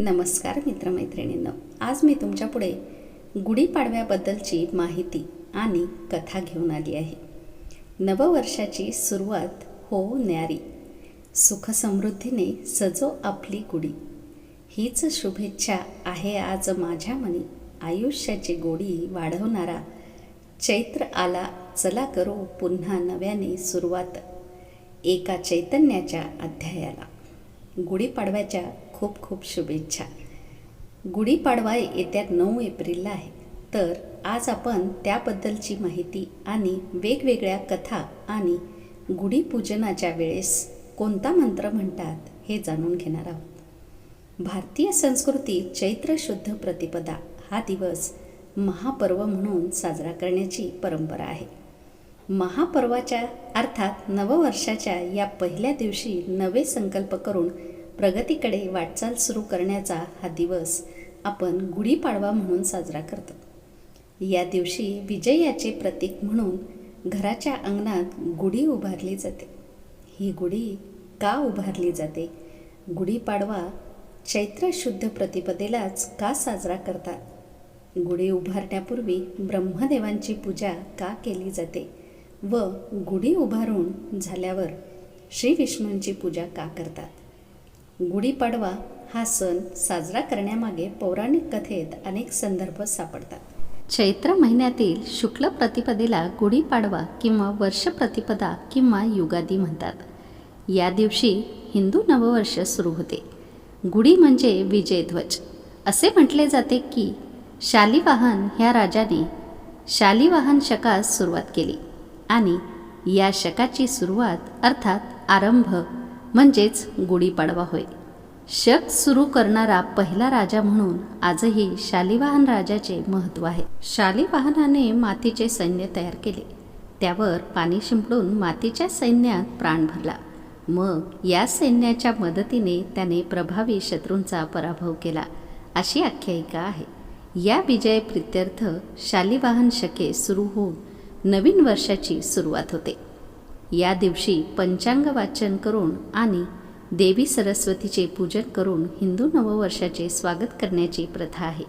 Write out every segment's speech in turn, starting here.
नमस्कार मित्रमैत्रिणींनो. आज मी तुमच्यापुढे गुढीपाडव्याबद्दलची माहिती आणि कथा घेऊन आली आहे. नववर्षाची सुरुवात हो न्यारी. सुखसमृद्धीने सजो आपली गुढी. हीच शुभेच्छा आहे आज माझ्या मनी. आयुष्याची गोडी वाढवणारा चैत्र आला चला करू पुन्हा नव्याने सुरुवात. एका चैतन्याच्या अध्यायाला. गुढीपाडव्याच्या खूप खूप शुभेच्छा. गुढीपाडवा येत्या नऊ एप्रिलला आहे. तर आज आपण त्याबद्दलची माहिती आणि वेगवेगळ्या कथा आणि गुढीपूजनाच्या वेळेस कोणता मंत्र म्हणतात हे जाणून घेणार आहोत. भारतीय संस्कृती चैत्र शुद्ध प्रतिपदा हा दिवस महापर्व म्हणून साजरा करण्याची परंपरा आहे. महापर्वाच्या अर्थात नववर्षाच्या या पहिल्या दिवशी नवे संकल्प करून प्रगतीकडे वाटचाल सुरू करण्याचा हा दिवस आपण गुढीपाडवा म्हणून साजरा करतो. या दिवशी विजयाचे प्रतीक म्हणून घराच्या अंगणात गुढी उभारली जाते. ही गुढी का उभारली जाते? गुढीपाडवा चैत्र शुद्ध प्रतिपदेलाच का साजरा करतात? गुढी उभारण्यापूर्वी ब्रह्मदेवांची पूजा का केली जाते व गुढी उभारून झाल्यावर श्री विष्णूंची पूजा का करतात? गुढीपाडवा हा सण साजरा करण्यामागे पौराणिक कथेत अनेक संदर्भ सापडतात. चैत्र महिन्यातील शुक्ल प्रतिपदेला गुढीपाडवा किंवा वर्ष प्रतिपदा किंवा युगादी म्हणतात. या दिवशी हिंदू नववर्ष सुरू होते. गुढी म्हणजे विजयध्वज असे म्हटले जाते की शालिवाहन ह्या राजाने शालिवाहन शकास सुरुवात केली आणि या शकाची सुरुवात अर्थात आरंभ म्हणजेच गुढीपाडवा होय. शक सुरू करणारा पहिला राजा म्हणून आजही शालिवाहन राजाचे महत्त्व आहे. शालिवाहनाने मातीचे सैन्य तयार केले. त्यावर पाणी शिंपडून मातीच्या सैन्यात प्राण भरला. मग या सैन्याच्या मदतीने त्याने प्रभावी शत्रूंचा पराभव केला. अशी आख्यायिका आहे. या विजय प्रित्यर्थ शालिवाहन शके सुरू होऊन नवीन वर्षाची सुरुवात होते. या दिवशी पंचांग वाचन करून आणि देवी सरस्वतीचे पूजन करून हिंदू नववर्षाचे स्वागत करण्याची प्रथा आहे.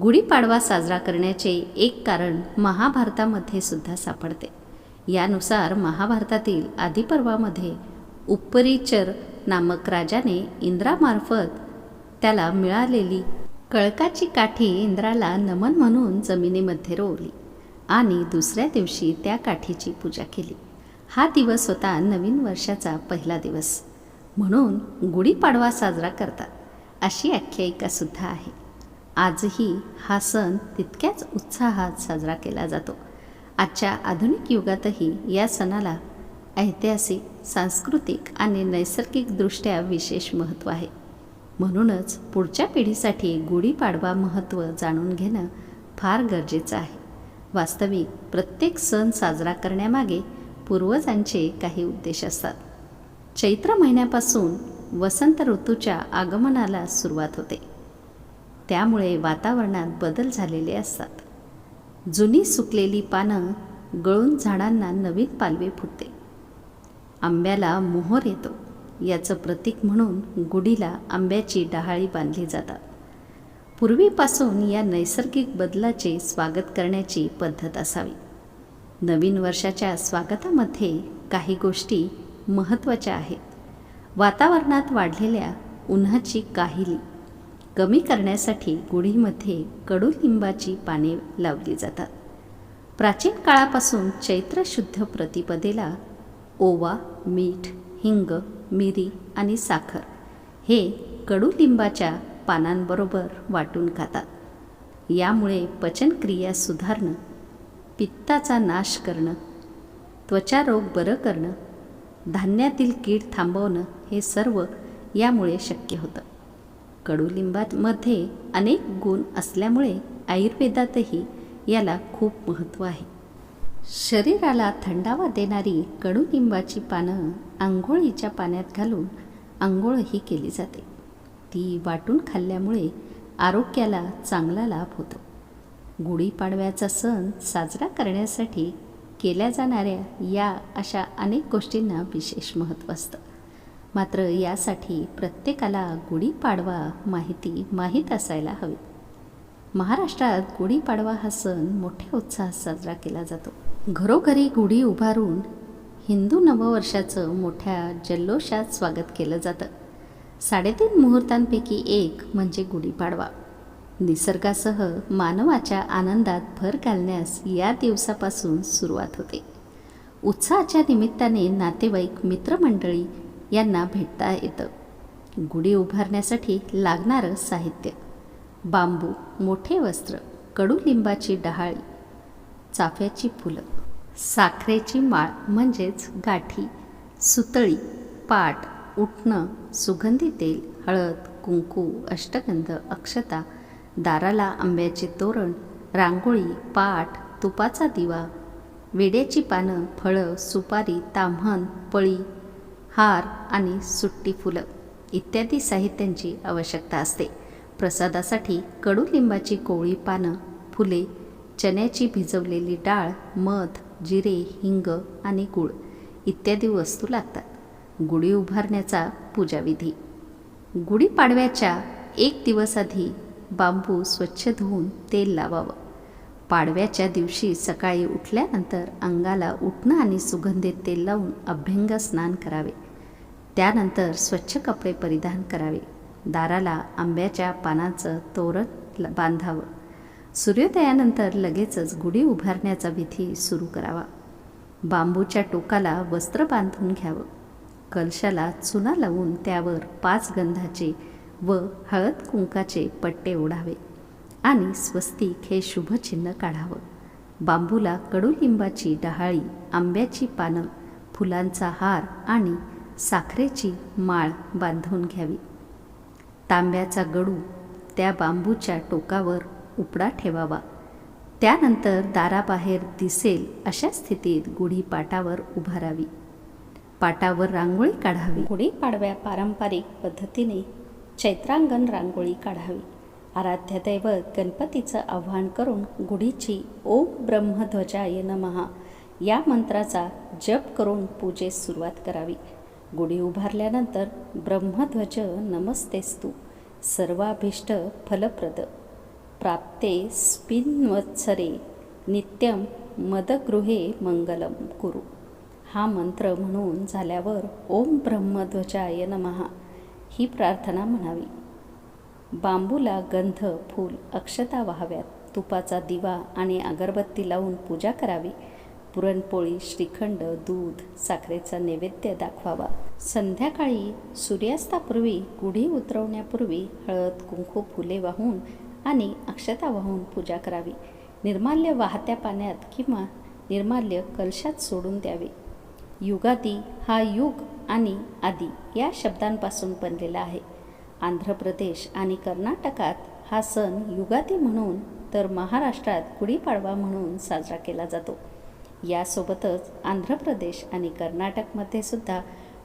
गुढीपाडवा साजरा करण्याचे एक कारण महाभारतामध्ये सुद्धा सापडते. यानुसार महाभारतातील आदिपर्वामध्ये उपरिचर नामक राजाने इंद्रामार्फत त्याला मिळालेली कळकाची काठी इंद्राला नमन म्हणून जमिनीमध्ये रोवली आणि दुसऱ्या दिवशी त्या काठीची पूजा केली. हा दिवस होता नवीन वर्षाचा पहिला दिवस. म्हणून गुढीपाडवा साजरा करतात अशी आख्यायिकासुद्धा आहे. आजही हा सण तितक्याच उत्साहात साजरा केला जातो. आजच्या आधुनिक युगातही या सणाला ऐतिहासिक सांस्कृतिक आणि नैसर्गिकदृष्ट्या विशेष महत्त्व आहे. म्हणूनच पुढच्या पिढीसाठी गुढीपाडवा महत्त्व जाणून घेणं फार गरजेचं आहे. वास्तविक प्रत्येक सण साजरा करण्यामागे पूर्वजांचे काही उद्देश असतात. चैत्र महिन्यापासून वसंत ऋतूच्या आगमनाला सुरुवात होते. त्यामुळे वातावरणात बदल झालेले असतात. जुनी सुकलेली पानं गळून झाडांना नवीन पालवी फुटते. आंब्याला मोहर येतो. याचं प्रतीक म्हणून गुढीला आंब्याची डहाळी बांधली जातात. पूर्वीपासून या नैसर्गिक बदलाचे स्वागत करण्याची पद्धत असावी. नवीन वर्षाच्या स्वागतामध्ये काही गोष्टी महत्त्वाच्या आहेत. वातावरणात वाढलेल्या उन्हाची काहिली कमी करण्यासाठी गुढीमध्ये कडुलिंबाची पाने लावली जातात. प्राचीन काळापासून चैत्र शुद्ध प्रतिपदेला ओवा मीठ हिंग मिरी आणि साखर हे कडुलिंबाच्या पानांबरोबर वाटून खातात. यामुळे पचनक्रिया सुधारणं पित्ताचा नाश करणं त्वचा रोग बरं करणं धान्यातील कीड थांबवणं हे सर्व यामुळे शक्य होतं. कडुलिंबामध्ये अनेक गुण असल्यामुळे आयुर्वेदातही याला खूप महत्त्व आहे. शरीराला थंडावा देणारी कडुलिंबाची पानं आंघोळीच्या पाण्यात घालून आंघोळही केली जाते. ती वाटून खाल्ल्यामुळे आरोग्याला चांगला लाभ होतो. गुढीपाडव्याचा सण साजरा करण्यासाठी केल्या जाणाऱ्या या अशा अनेक गोष्टींना विशेष महत्त्व असतं. मात्र यासाठी प्रत्येकाला गुढीपाडवा माहिती माहीत असायला हवी. महाराष्ट्रात गुढीपाडवा हा सण मोठ्या उत्साहात साजरा केला जातो. घरोघरी गुढी उभारून हिंदू नववर्षाचं मोठ्या जल्लोषात स्वागत केलं जातं. साडेतीन मुहूर्तांपैकी एक म्हणजे गुढीपाडवा. निसर्गासह मानवाच्या आनंदात भर घालण्यास या दिवसापासून सुरुवात होते. उत्साहाच्या निमित्ताने नातेवाईक मित्रमंडळी यांना भेटता येतं. गुढी उभारण्यासाठी लागणारं साहित्य बांबू मोठे वस्त्र कडुलिंबाची डहाळी चाफ्याची फुलं साखरेची माळ म्हणजेच गाठी सुतळी पाट उठणं सुगंधी तेल हळद कुंकू अष्टगंध अक्षता दाराला आंब्याचे तोरण रांगोळी पाट तुपाचा दिवा वेड्याची पानं फळं सुपारी ताम्हण पळी हार आणि सुट्टी फुलं इत्यादी साहित्यांची आवश्यकता असते. प्रसादासाठी कडुलिंबाची कोवळी पानं फुले चण्याची भिजवलेली डाळ मध जिरे हिंग आणि गूळ इत्यादी वस्तू लागतात. गुढी उभारण्याचा पूजाविधी. गुढीपाडव्याच्या एक दिवस आधी बांबू स्वच्छ धुवून तेल लावावं. पाडव्याच्या दिवशी सकाळी उठल्यानंतर अंगाला उठणं आणि सुगंधित तेल लावून अभ्यंग स्नान करावे. त्यानंतर स्वच्छ कपडे परिधान करावे. दाराला आंब्याच्या पानाचं तोरण बांधावं. सूर्योदयानंतर लगेचच गुढी उभारण्याचा विधी सुरू करावा. बांबूच्या टोकाला वस्त्र बांधून घ्यावं. कलशाला चुना लावून त्यावर पाच गंधाचे व हळद कुंकाचे पट्टे ओढावे आणि स्वस्तिक हे शुभचिन्ह काढावं. बांबूला कडुलिंबाची डहाळी आंब्याची पानं फुलांचा हार आणि साखरेची माळ बांधून घ्यावी. तांब्याचा गडू त्या बांबूच्या टोकावर उपडा ठेवावा. त्यानंतर दाराबाहेर दिसेल अशा स्थितीत गुढी पाटावर उभारावी. पाटावर रांगोळी काढावी. गुढीपाडव्या पारंपरिक पद्धतीने चैत्रांगण रांगोळी काढावी. आराध्य दैवत गणपतीचं आव्हान करून गुढीची ओम ब्रह्मध्वजाय नमहा या मंत्राचा जप करून पूजेस सुरुवात करावी. गुढी उभारल्यानंतर ब्रह्मध्वज नमस्तेस्तू. सर्वाभीष्ट फलप्रद. प्राप्ते स्पिन्वत्सरे. नित्यम मदगृहे मंगलम कुरु. हा मंत्र म्हणून झाल्यावर ओम ब्रह्मध्वजाय नमहा ही प्रार्थना म्हणावी. बांबूला गंध फूल अक्षता व्हाव्यात. तुपाचा दिवा आणि अगरबत्ती लावून पूजा करावी. पुरणपोळी श्रीखंड दूध साखरेचा नैवेद्य दाखवावा. संध्याकाळी सूर्यास्तापूर्वी गुढी उतरवण्यापूर्वी हळद कुंकू फुले वाहून आणि अक्षता वाहून पूजा करावी. निर्माल्य वाहत्या पाण्यात किंवा निर्माल्य कलशात सोडून द्यावे. युगादी हा युग आणि आदी या शब्दांपासून बनलेला आहे. आंध्र प्रदेश आणि कर्नाटकात हा सण युगादी म्हणून तर महाराष्ट्रात गुढीपाडवा म्हणून साजरा केला जातो. यासोबतच आंध्र प्रदेश आणि कर्नाटकमध्ये सुद्धा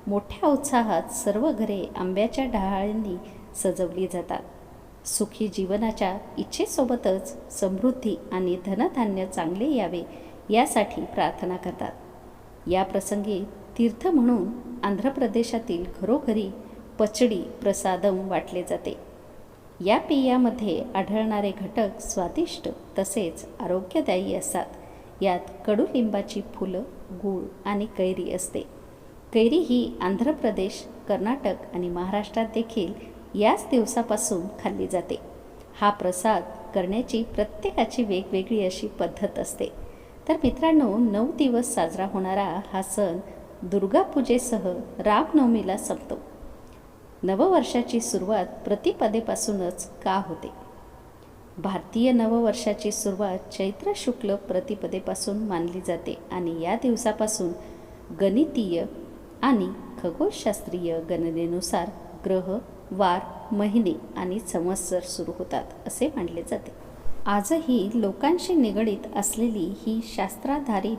मोठ्या उत्साहात सर्व घरे आंब्याच्या डहाळ्यांनी सजवली जातात. सुखी जीवनाच्या इच्छेसोबतच समृद्धी आणि धनधान्य चांगले यावे यासाठी प्रार्थना करतात. या प्रसंगी तीर्थ म्हणून आंध्र प्रदेशातील घरोघरी पचडी प्रसादम वाटले जाते. या पेयामध्ये आढळणारे घटक स्वादिष्ट तसेच आरोग्यदायी असतात. यात कडुलिंबाची फुलं गूळ आणि कैरी असते. कैरी ही आंध्र प्रदेश कर्नाटक आणि महाराष्ट्रात देखील याच दिवसापासून खाल्ली जाते. हा प्रसाद करण्याची प्रत्येकाची वेगवेगळी अशी पद्धत असते. तर मित्रांनो नऊ दिवस साजरा होणारा हा सण दुर्गापूजेसह रामनवमीला संपतो. नववर्षाची सुरुवात प्रतिपदेपासूनच का होते? भारतीय नववर्षाची सुरुवात चैत्र शुक्ल प्रतिपदेपासून मानली जाते आणि या दिवसापासून गणितीय आणि खगोलशास्त्रीय गणनेनुसार ग्रह वार महिने आणि संवत्सर सुरू होतात असे मानले जाते. आजही लोकांशी निगडीत असलेली ही शास्त्राधारित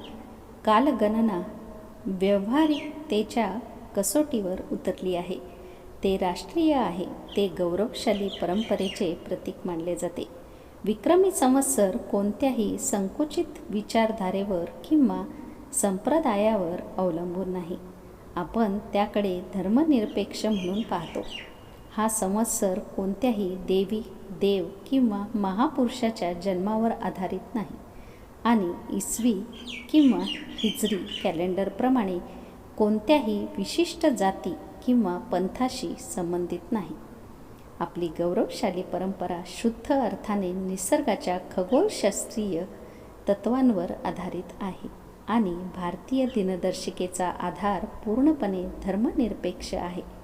कालगणना व्यवहारिकतेच्या कसोटीवर उतरली आहे. ते राष्ट्रीय आहे ते गौरवशाली परंपरेचे प्रतीक मानले जाते. विक्रमी संवत्सर कोणत्याही संकुचित विचारधारेवर किंवा संप्रदायावर अवलंबून नाही. आपण त्याकडे धर्मनिरपेक्ष म्हणून पाहतो. हा संवत्सर कोणत्याही देवी देव किंवा महापुरुषाच्या जन्मावर आधारित नाही. आणि इसवी किंवा हिजरी कॅलेंडरप्रमाणे कोणत्याही विशिष्ट जाती किंवा पंथाशी संबंधित नाही. आपली गौरवशाली परंपरा शुद्ध अर्थाने निसर्गाच्या खगोलशास्त्रीय तत्वांवर आधारित आहे आणि भारतीय दिनदर्शिकेचा आधार पूर्णपणे धर्मनिरपेक्ष आहे.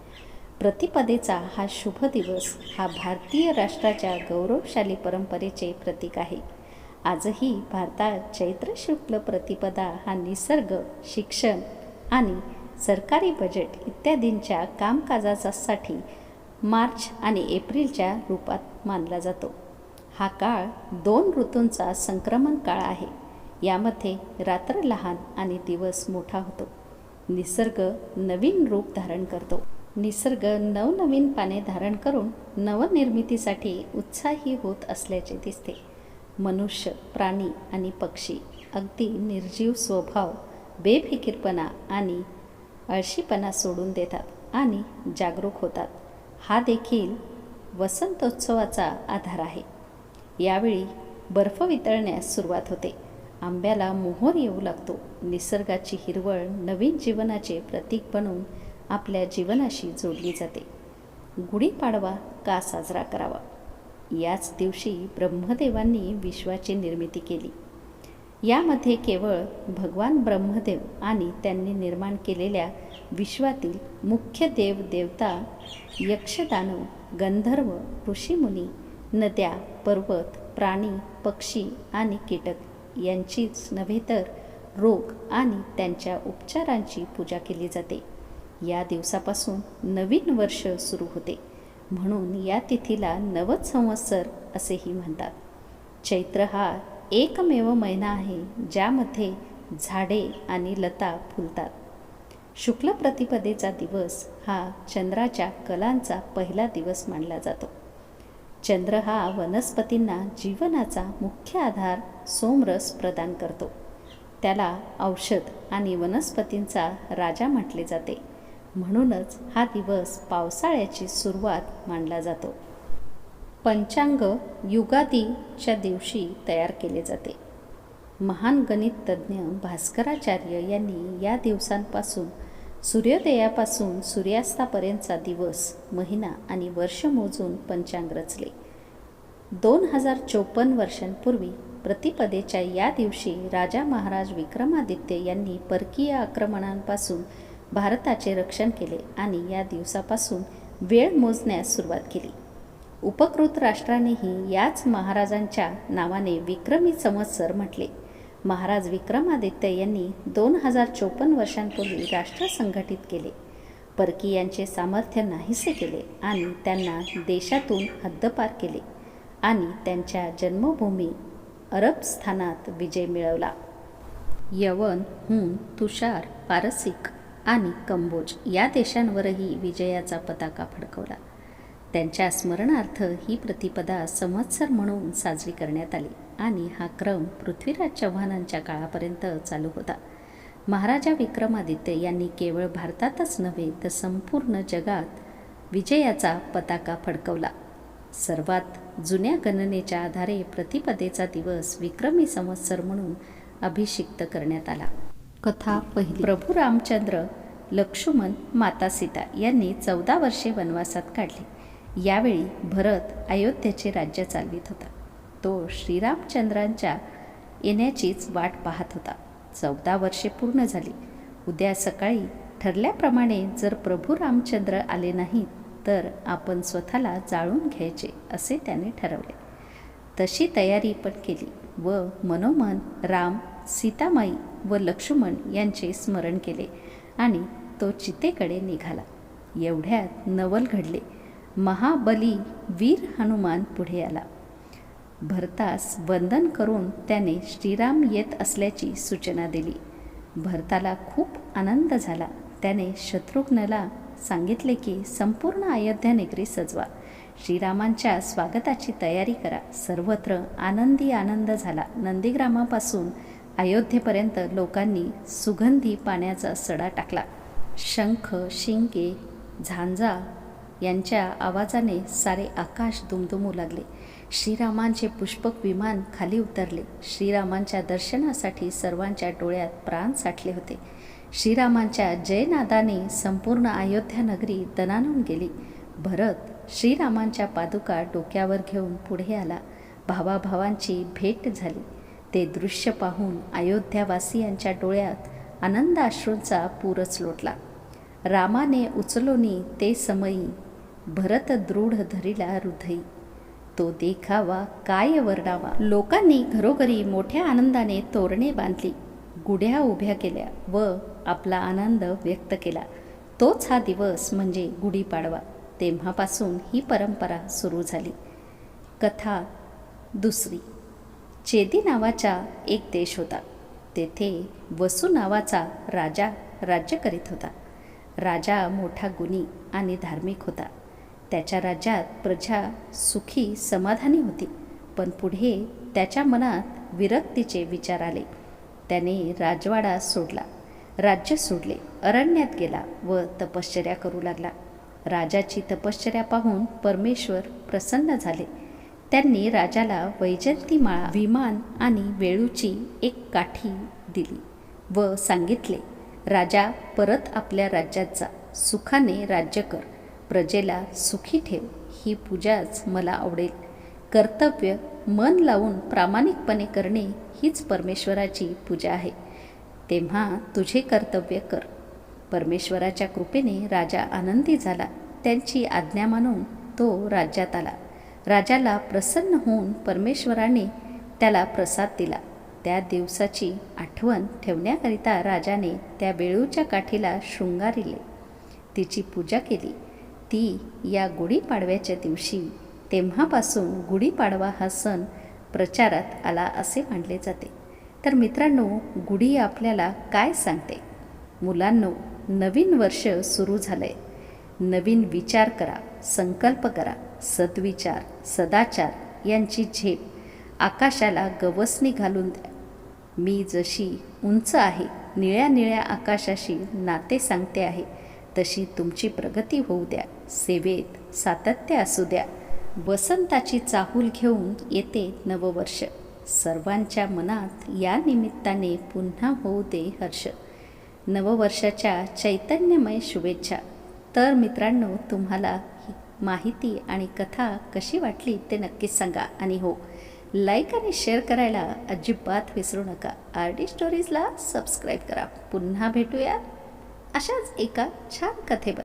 प्रतिपदेचा हा शुभ दिवस हा भारतीय राष्ट्राच्या गौरवशाली परंपरेचे प्रतीक आहे. आजही भारतात चैत्र शुक्ल प्रतिपदा हा निसर्ग शिक्षण आणि सरकारी बजेट इत्यादींच्या कामकाजासाठी मार्च आणि एप्रिलच्या रूपात मानला जातो. हा काळ दोन ऋतूंचा संक्रमण काळ आहे. यामध्ये रात्र लहान आणि दिवस मोठा होतो. निसर्ग नवीन रूप धारण करतो. निसर्ग नवनवीन पाने धारण करून नवनिर्मितीसाठी उत्साही होत असल्याचे दिसते. मनुष्य प्राणी आणि पक्षी अगदी निर्जीव स्वभाव बेफिकीरपणा आणि आळशीपणा सोडून देतात आणि जागरूक होतात. हा देखील वसंतोत्सवाचा आधार आहे. यावेळी बर्फ वितळण्यास सुरुवात होते. आंब्याला मोहर येऊ लागतो. निसर्गाची हिरवळ नवीन जीवनाचे प्रतीक बनून आपल्या जीवनाशी जोडली जाते. गुढीपाडवा का साजरा करावा? याच दिवशी ब्रह्मदेवांनी विश्वाची निर्मिती केली. यामध्ये केवळ भगवान ब्रह्मदेव आणि त्यांनी निर्माण केलेल्या विश्वातील मुख्य देव देवता यक्षदानव गंधर्व ऋषीमुनी नद्या पर्वत प्राणी पक्षी आणि कीटक यांचीच नव्हे तर रोग आणि त्यांच्या उपचारांची पूजा केली जाते. या दिवसापासून नवीन वर्ष सुरू होते. म्हणून या तिथीला नवद संवत्सर असेही म्हणतात. चैत्र हा एकमेव महिना आहे ज्यामध्ये झाडे आणि लता फुलतात. शुक्ल प्रतिपदेचा दिवस हा चंद्राच्या कलांचा पहिला दिवस मानला जातो. चंद्र हा वनस्पतींना जीवनाचा मुख्य आधार सोमरस प्रदान करतो. त्याला औषध आणि वनस्पतींचा राजा म्हटले जाते. म्हणूनच हा दिवस पावसाळ्याची सुरुवात मानला जातो. पंचांग युगादीच्या दिवशी तयार केले जाते. महान गणित तज्ज्ञ भास्कराचार्य यांनी या दिवसांपासून सूर्योदयापासून सूर्यास्तापर्यंतचा दिवस महिना आणि वर्ष मोजून पंचांग रचले. दोन हजार चोपन्न वर्षांपूर्वी प्रतिपदेच्या या दिवशी राजा महाराज विक्रमादित्य यांनी परकीय आक्रमणांपासून भारताचे रक्षण केले आणि या दिवसापासून वेळ मोजण्यास सुरुवात केली. उपकृत राष्ट्रानेही याच महाराजांच्या नावाने विक्रमी संवत्सर म्हटले. महाराज विक्रमादित्य यांनी दोन हजार चोपन्न वर्षांपूर्वी राष्ट्र संघटित केले. परकीयांचे सामर्थ्य नाहीसे केले आणि त्यांना देशातून हद्दपार केले आणि त्यांच्या जन्मभूमी अरब स्थानात विजय मिळवला. यवन हून तुषार पारसिक आणि कंबोज या देशांवरही विजयाचा पताका फडकवला. त्यांच्या स्मरणार्थ ही प्रतिपदा संवत्सर म्हणून साजरी करण्यात आली आणि हा क्रम पृथ्वीराज चव्हाणांच्या काळापर्यंत चालू होता. महाराजा विक्रमादित्य यांनी केवळ भारतातच नव्हे तर संपूर्ण जगात विजयाचा पताका फडकवला. सर्वात जुन्या गणनेच्या आधारे प्रतिपदेचा दिवस विक्रमी संवत्सर म्हणून अभिषिक्त करण्यात आला. कथा पहिली. प्रभू रामचंद्र लक्ष्मण माता सीता यांनी चौदा वर्षे वनवासात काढली. यावेळी भरत अयोध्येचे राज्य चालवित होता. तो श्रीरामचंद्रांच्या येण्याचीच वाट पाहत होता. चौदा वर्षे पूर्ण झाली. उद्या सकाळी ठरल्याप्रमाणे जर प्रभू रामचंद्र आले नाहीत तर आपण स्वतःला जाळून घ्यायचे असे त्याने ठरवले. तशी तयारी पण केली व मनोमन राम सीतामाई व लक्ष्मण यांचे स्मरण केले आणि तो चितेकडे निघाला. एवढ्यात नवल घडले. महाबली वीर हनुमान पुढे आला. भरतास वंदन करून त्याने श्रीराम येत असल्याची सूचना दिली. भरताला खूप आनंद झाला. त्याने शत्रुघ्नला सांगितले की संपूर्ण अयोध्या नगरी सजवा. श्रीरामांच्या स्वागताची तयारी करा. सर्वत्र आनंदी आनंद झाला. नंदीग्रामापासून अयोध्येपर्यंत लोकांनी सुगंधी पाण्याचा सडा टाकला. शंख शिंके झांजा यांच्या आवाजाने सारे आकाश दुमदुमू लागले. श्रीरामांचे पुष्पक विमान खाली उतरले. श्रीरामांच्या दर्शनासाठी सर्वांच्या डोळ्यात प्राण साठले होते. श्रीरामांच्या जयनादाने संपूर्ण अयोध्या नगरी दणानून गेली. भरत श्रीरामांच्या पादुका डोक्यावर घेऊन पुढे आला. भावाभावांची भेट झाली. ते दृश्य पाहून अयोध्यावासियांच्या डोळ्यात आनंदाश्रूंचा पूरच लोटला. रामाने उचलोनी ते समयी भरत दृढ धरिला हृदयी. तो देखावा काय वर्णावा. लोकांनी घरोघरी मोठ्या आनंदाने तोरणे बांधली. गुढ्या उभ्या केल्या व आपला आनंद व्यक्त केला. तोच हा दिवस म्हणजे गुढीपाडवा. तेव्हापासून ही परंपरा सुरू झाली. कथा दुसरी. चेदी नावाचा एक देश होता. तेथे वसू नावाचा राजा राज्य करीत होता. राजा मोठा गुणी आणि धार्मिक होता. त्याच्या राज्यात प्रजा सुखी समाधानी होती. पण पुढे त्याच्या मनात विरक्तीचे विचार आले. त्याने राजवाडा सोडला. राज्य सोडले. अरण्यात गेला व तपश्चर्या करू लागला. राजाची तपश्चर्या पाहून परमेश्वर प्रसन्न झाले. त्यांनी राजाला वैजंतीमाळा विमान आणि वेळूची एक काठी दिली व सांगितले राजा परत आपल्या राज्यात जा. सुखाने राज्य कर. प्रजेला सुखी ठेव. ही पूजाच मला आवडेल. कर्तव्य मन लावून प्रामाणिकपणे करणे हीच परमेश्वराची पूजा आहे. तेव्हा तुझे कर्तव्य कर. परमेश्वराच्या कृपेने राजा आनंदी झाला. त्यांची आज्ञा मानून तो राज्यात आला. राजाला प्रसन्न होऊन परमेश्वराने त्याला प्रसाद दिला. त्या दिवसाची आठवण ठेवण्याकरिता राजाने त्या वेळूच्या काठीला शृंगारिले. तिची पूजा केली. ती या गुढीपाडव्याच्या दिवशी तेव्हापासून गुढीपाडवा हा सण प्रचारात आला असे मानले जाते. तर मित्रांनो गुढी आपल्याला काय सांगते? मुलांनो नवीन वर्ष सुरू झालंय. नवीन विचार करा संकल्प करा. सद्विचार सदाचार यांची झेप. आकाशाला गवसणी घालून द्या. मी जशी उंच आहे निळ्या निळ्या आकाशाशी नाते सांगते आहे तशी तुमची प्रगती होऊ द्या. सेवेत सातत्य असू द्या. वसंताची चाहूल घेऊन येते नववर्ष. सर्वांच्या मनात या निमित्ताने पुन्हा होऊ दे हर्ष. नववर्षाच्या चैतन्यमय शुभेच्छा. तर मित्रांनो तुम्हाला माहिती आणि कथा कशी वाटली ते नक्कीच सांगा. आणि हो लाईक आणि शेअर करायला अजिबात विसरू नका. आर डी स्टोरीजला सबस्क्राईब करा. पुन्हा भेटूया अशाच एका छान कथेबद्दल.